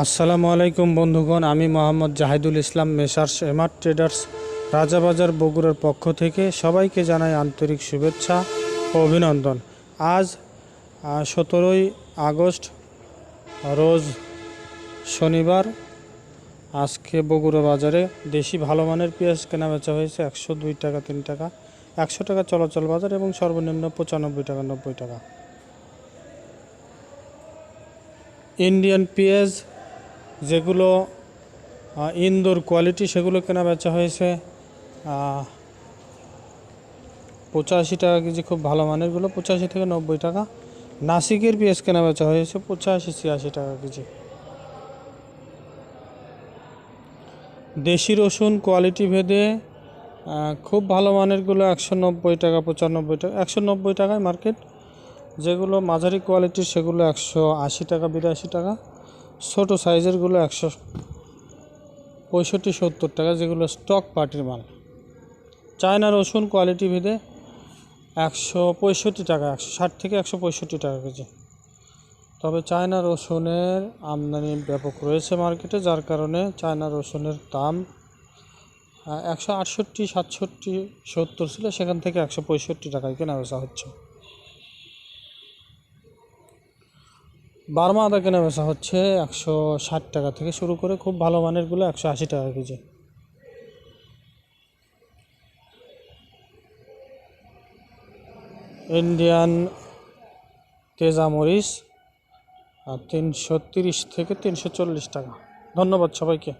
আসসালামু আলাইকুম বন্ধুগণ, আমি Mohammad Jahidul Islam, messrs Emart traders, Rajabazar বগুড়ার পক্ষ থেকে সবাইকে জানাই আন্তরিক শুভেচ্ছা ও অভিনন্দন। আজ সতেরোই আগস্ট, রোজ শনিবার, আজকে বগুড়া বাজারে দেশি ভালো মানের পেঁয়াজ কেনা বেচা হয়েছে একশো দুই টাকা, তিন টাকা, একশো টাকা চলাচল বাজার এবং সর্বনিম্ন পঁচানব্বই টাকা, নব্বই টাকা। ইন্ডিয়ান পেঁয়াজ যেগুলো আহ, ইন্দোর কোয়ালিটি সেগুলো কেনা বেচা হয়েছে। পঁচাশি টাকা কেজি খুব ভালো মানেরগুলো পঁচাশি থেকে নব্বই টাকা। নাসিকের পেঁয়াজ কেনা বেচা হয়েছে পঁচাশি ছিয়াশি টাকা কেজি। দেশি রসুন কোয়ালিটি ভেদে খুব ভালো মানেরগুলো একশো নব্বই টাকা পঁচানব্বই টাকা একশো নব্বই টাকায় মার্কেট। যেগুলো মাঝারি কোয়ালিটির সেগুলো একশো আশি টাকা বিরাশি টাকা। ছোটো সাইজেরগুলো একশো পঁয়ষট্টি, সত্তর টাকা, যেগুলো স্টক পার্টির মাল। চায়না রসুন কোয়ালিটি ভেদে একশো পঁয়ষট্টি টাকা, একশো ষাট থেকে একশো পঁয়ষট্টি টাকা কেজি। তবে চায়না রসুনের আমদানি ব্যাপক রয়েছে মার্কেটে যার কারণে চায়না রসুনের দাম একশো আটষট্টি, সাতষট্টি, সত্তর ছিল, সেখান থেকে একশো পঁয়ষট্টি টাকায় কেনা বেচা হচ্ছে। বার্মা আদা কেনা বেচা হচ্ছে একশো ষাট টাকা থেকে শুরু করে খুব ভালো মানেরগুলো একশো আশি টাকা কেজি। ইন্ডিয়ান তেজা মরিচ তিনশো তিরিশ থেকে তিনশো চল্লিশ টাকা। ধন্যবাদ সবাইকে।